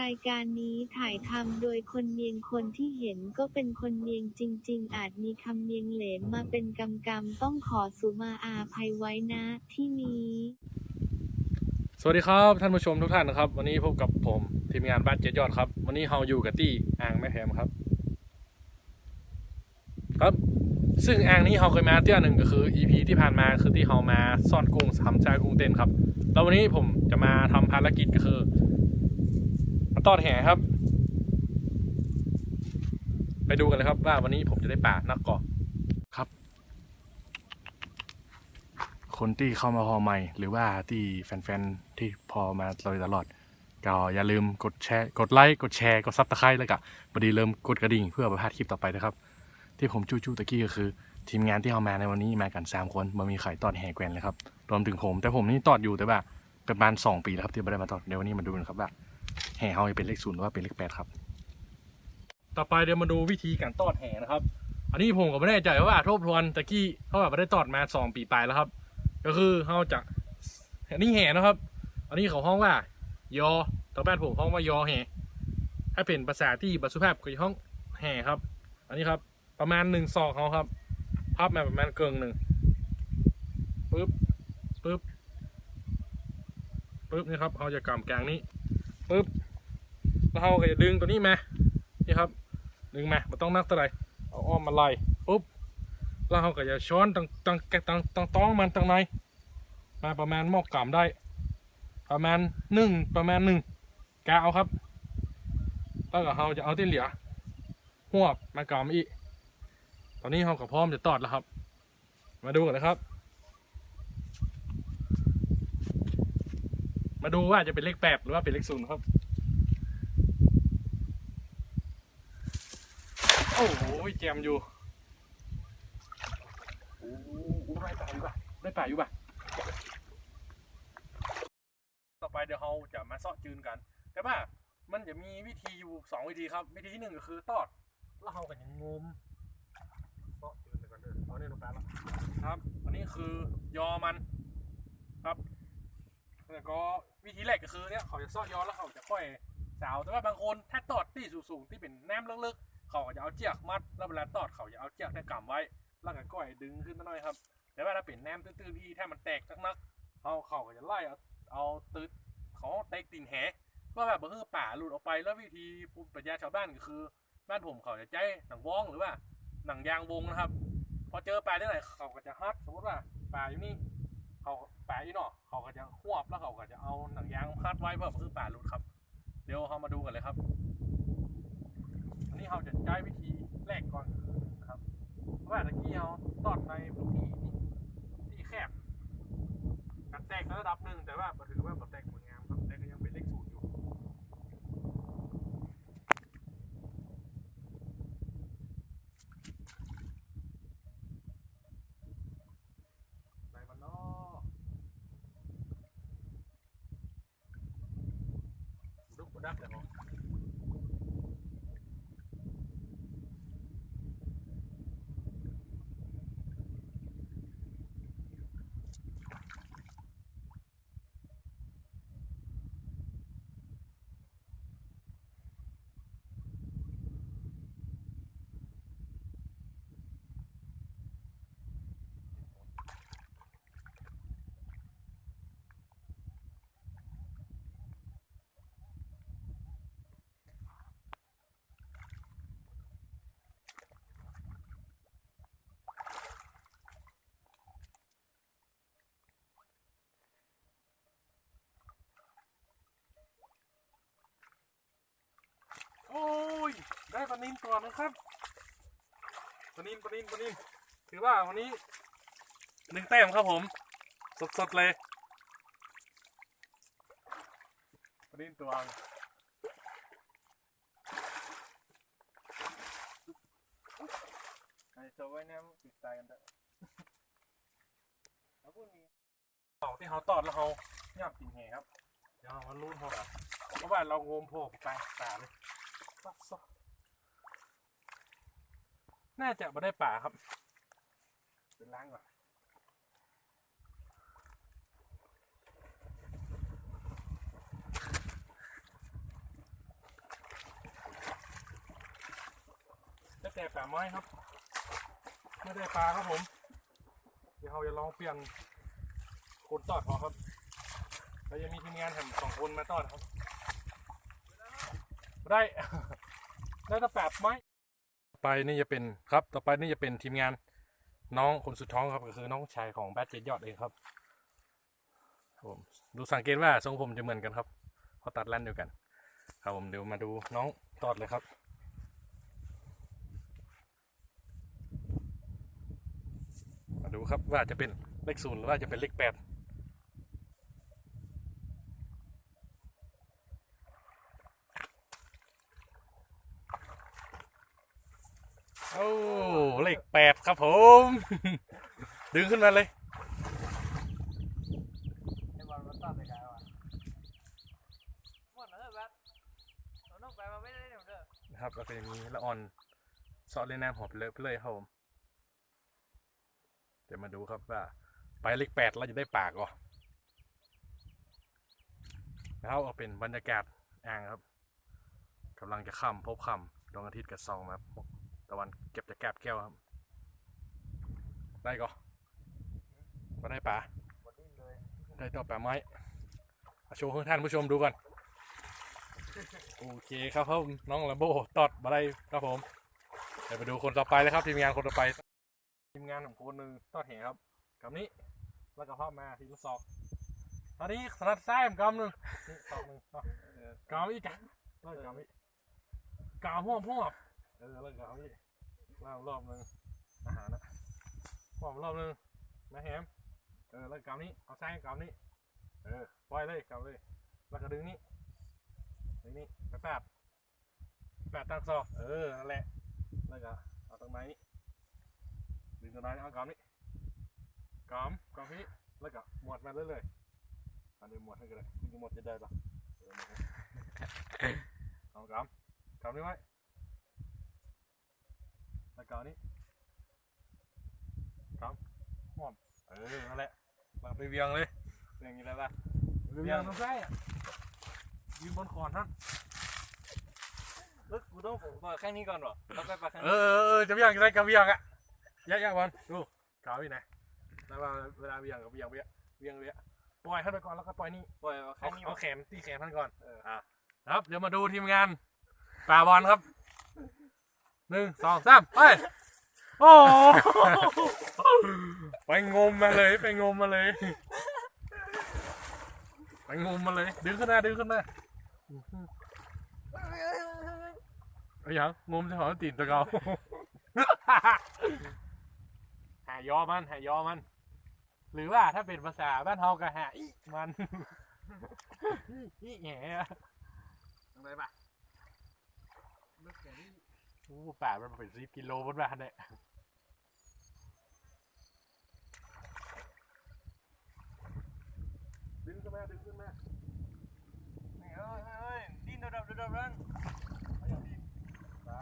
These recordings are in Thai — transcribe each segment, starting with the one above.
รายการนี้ถ่ายทำโดยคนเนียงคนที่เห็นก็เป็นคนเนียงจริง ๆ อาจมีคำเนียงเหลมมาเป็นกำกำต้องขอสุมาอาภัยไว้นะที่นี้ สวัสดีครับท่านผู้ชมทุกท่านนะครับ วันนี้พบกับผมทีมงานบ้านเจ็ดยอดครับ วันนี้เฮาอยู่กับที่อ่างแม่แถมครับ ครับ ซึ่งอ่างนี้เฮาเคยมาเที่ยหนึ่งก็คือ EP ที่ผ่านมาคือที่เฮามาซ่อนกุ้งทำชากุ้งเต้นครับแล้ววันนี้ผมจะมาทำภารกิจก็คือ มาตอดแห่ครับ ไปดูกันเลยครับว่าวันนี้ผมจะได้ป่านักเกาะครับ คนที่เข้ามาพอใหม่ หรือว่าที่แฟนๆ ที่พอมาโดยตลอด ก็อย่าลืมกดแชร์ กดไลค์ กดแชร์ กดซับสไครต์แล้วก็พอดีเริ่มกดกระดิ่งเพื่อประพลาดคลิปต่อไปนะครับ ที่ผมจู้จู้ตะกี้ก็คือ ทีมงานที่เอามาในวันนี้มากัน 3 คนมามีไข่ตอดแห่แกวนเลยครับ รวมถึงผม แต่ผมนี่ตอดอยู่แต่ว่าประมาณ2ปีแล้วครับที่ไม่ได้มาตอดเดี๋ยววันนี้มาดูกันครับว่า แห่เฮาจะเป็นเลขศูนย์หรือว่าเป็นเลขแปดครับ ต่อไปเดี๋ยวมาดูวิธีการตอดแห่นะครับ อันนี้ผมก็ไม่แน่ใจว่าทบทวนตะกี้เขาแบบไม่ได้ตอดมาสองปีไปแล้วครับ ก็คือเขาจะอันนี้แห่นะครับ อันนี้เขาห้องว่า ยอตอนแรกผมห้องว่ายอแห่ถ้าเป็นภาษาที่บัสุภาพคือห้องแห่ครับ อันนี้ครับประมาณหนึ่งซอกเขาครับ พับมาประมาณเกิงหนึ่งปึ๊บปึ๊บปึ๊บนี่ครับเขาจะกำกลางนี้ ปึ๊บแล้วเขาก็จะดึงตัวนี้มานี่ครับ ดึงมาไม่ต้องนักเท่าไหร่เอาอ้อมมาไล่ปุ๊บแล้วเขาก็จะช้อนตังตังตังตังต้องมันตังในมาประมาณหมอกกำได้ ประมาณหนึ่งประมาณหนึ่งกาเอาครับ แล้วก็เขาจะเอาที่เหลือหวบมาก่ำอีกตอนนี้เขาก็พร้อมจะตอดแล้วครับ มาดูกันนะครับ มาดูว่าจะเป็นเลขแปดหรือว่าเป็นเลขศูนย์ครับ โอ้โหแจมอยู่โอ้โหได้ป่าอยู่ป่ะได้ป่าอยู่ป่ะ ต่อไปเดี๋ยวเราจะมาเซาะจืนกัน แต่ว่ามันจะมีวิธีอยู่สองวิธีครับ วิธีที่หนึ่งก็คือตอดแล้วเราก็จะงมเซาะจืนไปก่อนเด้อเอาเนี่ยลงไปแล้วครับ อันนี้คือยอมันครับแล้วก็ วิธีแรกก็คือเนี่ยเขาจะเซาะยอแล้วเขาจะค่อยสาวแต่ว่าบางคนถ้าตอดที่สูงๆที่เป็นแนมลึกๆเขาก็จะเอาเจียกมัดแล้วเวลาตอดเขาจะเอาเจียกเนี่ยกำไว้แล้วก็ก้อยดึงขึ้นมาหน่อยครับ แต่ว่าถ้าเป็นแนมตื้นๆที่ถ้ามันแตกจักนักเขาเขาก็จะไล่เอาเอาตืดเขาเตะติ่นแหเพื่อแบบเพื่อป่าหลุดออกไปแล้ววิธีภูมิปัญญาชาวบ้านก็คือ บ้านผมเขาจะใช้หนังวองหรือว่าหนังยางวงนะครับ พอเจอปลาได้ไหนเขาก็จะฮัดสมมติว่าปลาอยู่นี่ เขาปลาอีนอเขาก็จะหวบแล้วเขาก็จะเอาหนังยางพัดไว้เพื่อเพื่อป่าหลุดครับ เดี๋ยวเรามาดูกันเลยครับอันนี้เราจะใช้วิธีแรกก่อนนะครับเพราะว่าตะกี้เราตอดในพื้นที่นี่ที่แคบกันแตกระดับหนึ่งแต่ว่าถือว่าบ่แตกหมดรับแต่ก็ยังเป็นเลขศูนย์อยู่ไหนมันเนาะ ลุกบ่ดักแล้วเนาะ โอ้ย ได้ปลา นินก่อนนะครับปลานินปลานินปลานินถือว่าวันนี้หนึ่งแต้มครับผม สดๆเลยปลานินตัวใครจะไว้น้ำติดใจกันเถอะแล้วพวกนี้เต่าที่เขาตอดแล้วเขาย่ำกินแหครับ เดี๋ยวเรามาลุ้นพอกันเพราะว่าเรางมโผล่ไปตาเลยปัสสาวะ น่าจะไม่ได้ป่าครับเป็นยวล้างก่อนจะแต่ป่าไม้ครับ ไม่ได้ป่าครับผม เดี๋ยวเราจะลองเปลี่ยนคนตอดพอครับเรยังมีทีมงานแถมสองคนมาตอดครับ ได้ ได้ตะแปบไหม ไปนี่จะเป็นครับ ต่อไปนี่จะเป็นทีมงานน้องคนสุดท้องครับก็คือน้องชายของแบทเจ็ดยอดเองครับครับผมดูสังเกตว่าทรงผมจะเหมือนกันครับเพราะตัดแล่นเดียวกัน ครับผมเดี๋ยวมาดูน้องตอดเลยครับมาดูครับว่าจะเป็นเลขศูนย์หรือว่าจะเป็นเลขแปด โอ้เลขแปดครับผม ดึงขึ้นมาเลยไอ้บอลมันตัดไปไกลว่ะหมดแล้วเด้อแบเรางไปมาไม่ได้เดี๋ยวเด้อนะครับแล้วก็จะมีละออนซอสเล่นน้ำหอมเลยไปเลยครับผมเดี๋ยวมาดูครับว่าไปเลขแปดเราจะได้ปากก่อนแล้วเอาเป็นบรรยากาศอ่างครับกำลังจะค่ำพบค่ำดวงอาทิตย์กับซองครับ ตะวันเก็บจากแกบแก้วครับ ได้ก่อนมาได้ปลาหมดดิ้นเลยได้ต่อปลาไม้เอาโชว์ให้ท่านผู้ชมดูก่อน โอเคครับผมน้องลัมโบตอดมาได้ครับผมเดี๋ยวไปดูคนต่อไปเลยครับทีมงานคนต่อไป ทีมงานของคนหนึ่งตอดแหครับกับนี้แล้วก็พ่อมาทีละสองตอนนี้สนัดซ้ายผมกำหนึ่งนี่สองหนึ่งเนาะกำอีกกันเลิกกำอีกกำห่วงห่วง เออเลิกกำอีกเล่ารอบหนึ่งอาหารนะห่วงรอบหนึ่งแม่แฮมเออเลิกกำนี้เอาซ้ายกำนี้เออปล่อยเลยกำเลย แล้วก็ดึงนี้นี่นี่แปดแปดแปดตั้งซอกเออนั่นแหละแล้วก็เอาตรงไหนนี่ดึงตรงไหนเอากำนี่กำกำพี่แล้วก็หมวดมาเรื่อยๆอันนี้หมวดให้กันเลยดึงหมวดจะได้ปะเออหมวดเอากำกำนี่ไว้ แล้วก็เอานี่กำหมวดเออนั่นแหละวางไปเวียงเลยอย่างนี้ได้ปะไปเวียงตรงไส้อะยืนบนขอนท่านเออกูต้องผมก่อนแค่นี้ก่อนเหรอแล้วไปปลาแค่เอนี้อเออเออจะเบี่ยงจะได้กับเบี่ยงอะยากยากบอลดูกาวอยู่ไหนแล้วว่าเวลาเบี่ยงกับเบี่ยงเบี่ยงเบี่ยงเบี่ยงปล่อยท่านไปก่อนแล้วก็ปล่อยนี่ปล่อยมาแค่เอานี้เอาวะแขนตีแขนท่านก่อนเอออะครับเดี๋ยวมาดูทีมงานป่าบอลครับ หนึ่งสองสามไปโอ้ไปงมมาเลยไปงมมาเลย ไปงมมาเลย ดึงขึ้นมาดึงขึ้นมาไอ้ยังงมจะหอตีนตะเกาหายอมันหายอมัน หรือว่าถ้าเป็นภาษาบ้านเฮาก็หาอีมันอีแง่อะไรปะ อ้ป่ามันเป็นสิบกิโลบนบ้านเนี่ยดึงขึ้นมาดึงขึ้นมานี่เอ้ยเฮ้ยดิ้นดับดับดับดับาอย่างนี้ป่า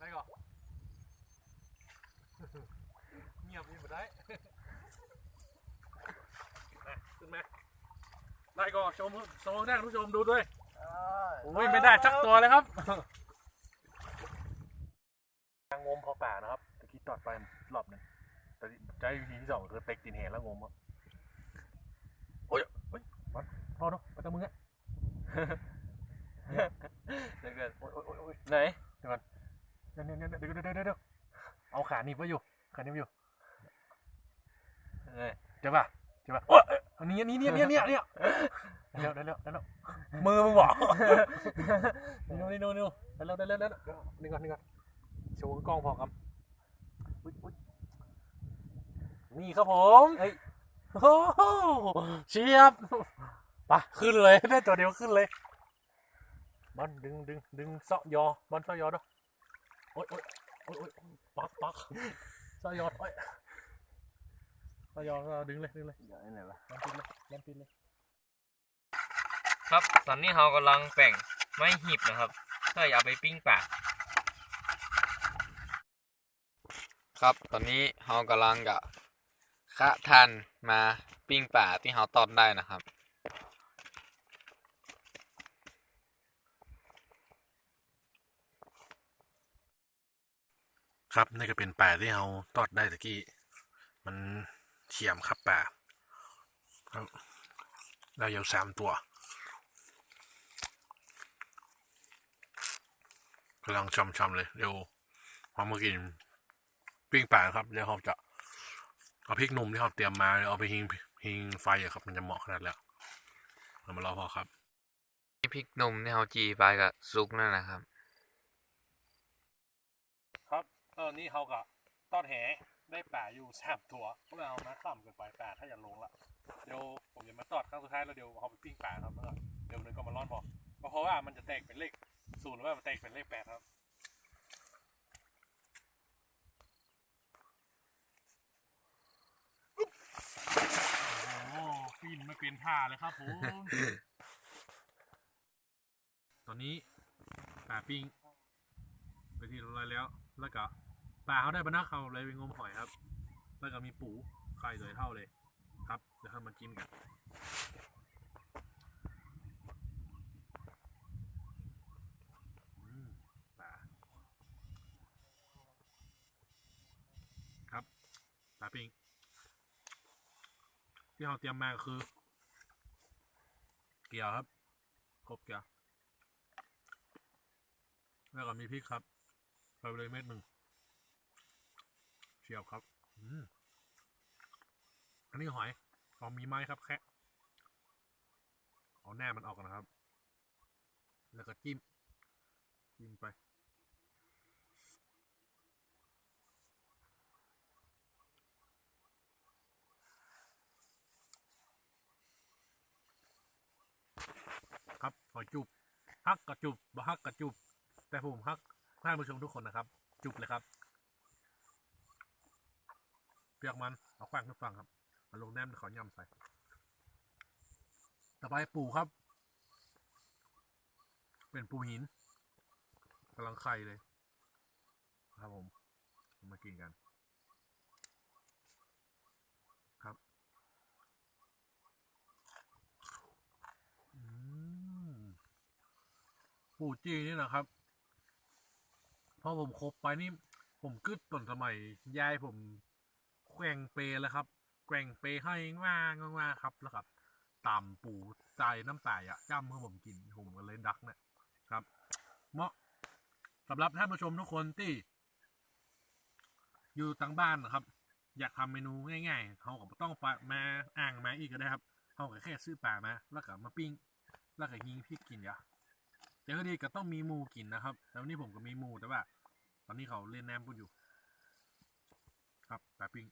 ได้ก่อน เงียบนี่มาได้ มาขึ้นมาได้ก่อนชมชมหน้าผู้ชมดูด้วยโอ้ยไม่ได้สักตัวเลยครับทางงมพอป่านะครับตะกี้ตอดไปรอบหนึ่งแต่ใจวิธีที่สองคือเต็กตีนแหแล้วงมครับโอ้ยเฮ้ยวัดรอดเนาะไปตามมึงอะเดี๋ยวเกิดโอ้ยโอ้ยโอ้ยโอ้ยไหนเดี๋ยวเดี๋ยวเดี๋ยวเดี๋ยวเดี๋ยวเดี๋ยวเดี๋ยวเอาขาหนีบไว้อยู่ขาหนีบไว้อยู่ไหนเดี๋ยวป่ะเดี๋ยวป่ะโอ้ย อันนี้อันนี้เนี่ยเนี่ยเนี่ยเนี่ยเร็วเร็วเร็วเร็วมือมึงบอกนี่นู่นนี่นู่นนี่นู่นเร็วเร็วเร็วเร็วเร็วนี่ก่อนนี่ก่อนโชว์กล้องพอครับอุ๊ยอุ๊ยนี่ครับผมเฮ้ยโอ้โหเชียบไปขึ้นเลยได้ตัวเดียวขึ้นเลยบอลดึงดึงดึงเสาะยอบอลเสาะยอด้วยโอ๊ยโอ๊ยโอ๊ยโอ๊ยปักปักเสาะยอโอ๊ย เสาะยอเสาะยอดึงเลยดึงเลยเดี๋ยวไหนวะยันปิดเลยยันปิดเลย ครับ ตอนนี้เรากำลังแป่งไม้หีบนะครับ เพื่อเอาไปปิ้งปลาครับ ตอนนี้เรากำลังกะคะทันมาปิ้งป่าที่เขาตอนได้นะครับ ครับนี่ก็เป็นป่าที่เราตอดได้ตะกี้ มัน เฉียมครับป่าครับเราอยู่สามตัวกำลังชมชมๆเลย เดี๋ยวพอมากินปิ้งป่าครับเดี๋ยวเราจะเอาพริกหนุ่มที่เราเตรียมมาเอาไปหิงหิงไฟอะครับ มันจะเหมาะขนาดแล้วเรามารอพอครับนี่พริกหนุ่มที่เขาจีไปกับซุกนั่นนะครับ ครับตอนนี้เขาก็ตอดแห ได้ป่าอยู่สามตัวก็เลยเอามาข้ามกันไปป่าถ้าอย่าลงละเดี๋ยวผมจะมาตอดครั้งสุดท้ายแล้วเดี๋ยวเอาไปปิ้งป่าครับแล้วก็เดี๋ยวนึงก็มาร่อนพอเพราะว่ามันจะแตกเป็นเลขศูนย์หรือว่ามันแตกเป็นเลขแปดครับโอ้โหฟินไม่เป็นท่าเลยครับผมตอนนี้ป่าปิ้งไปที่เรียบร้อยแล้วแล้วก็ ปลาเขาได้บรรณาเขาเลยไปงมหอยครับ แล้วก็มีปูไข่เลยเท่าเลย ครับเดี๋ยวทำมาจิ้มกันปลาครับปลาปิ้งที่เราเตรียมมาคือ เกลียวครับครบเกลียวแล้วก็มีพริกครับไปเลยเม็ดหนึ่ง ชียวครับ อืมอันนี้หอยพอมีไม้ครับ แค่เอาแหน่มันออกก่อนนะครับ แล้วก็จิ้ม จิ้มไป ครับหอยจุบฮักกระจุบบ่ฮักกระจุบ แต่ผมฮักท่านผู้ชมทุกคนนะครับ จุบเลยครับ เปียกมันเอาแขว้งขึ้นฟังครับมาลงแนมเขอย่ำใส่ต่อไปปูครับ เป็นปูหินกำลังไข่เลย ครับผมมากินกัน ครับปูจีนี่นะครับพอผมคบไปนี่ ผมกึดตอนสมัยยายผม แกว่งเปแล้วครับ แกว่งเปให้ว่างว่าครับแล้วครับตำปูใจน้ำตายอะจ้ำเมื่อผมกินผมก็เลยดักเนะี่ยครับ เหมาะสำหรับท่านผู้ชมทุกคนที่ อยู่ต่างบ้านนะครับ อยากทำเมนูง่ายๆเขาก็บ่ต้องไปมาอ่างมาอีกก็ได้ครับเขาก็แค่ซื้อปลามาแล้วก็มาปิ้ง แล้วก็ยิงพริกกินอย่าแต่ก็ดีก็ต้องมีหมูกินนะครับ แต่วันนี้ผมก็มีหมูแต่ว่า ตอนนี้เขาเล่นแนมพูดอยู่ ครับปลาปิ้ง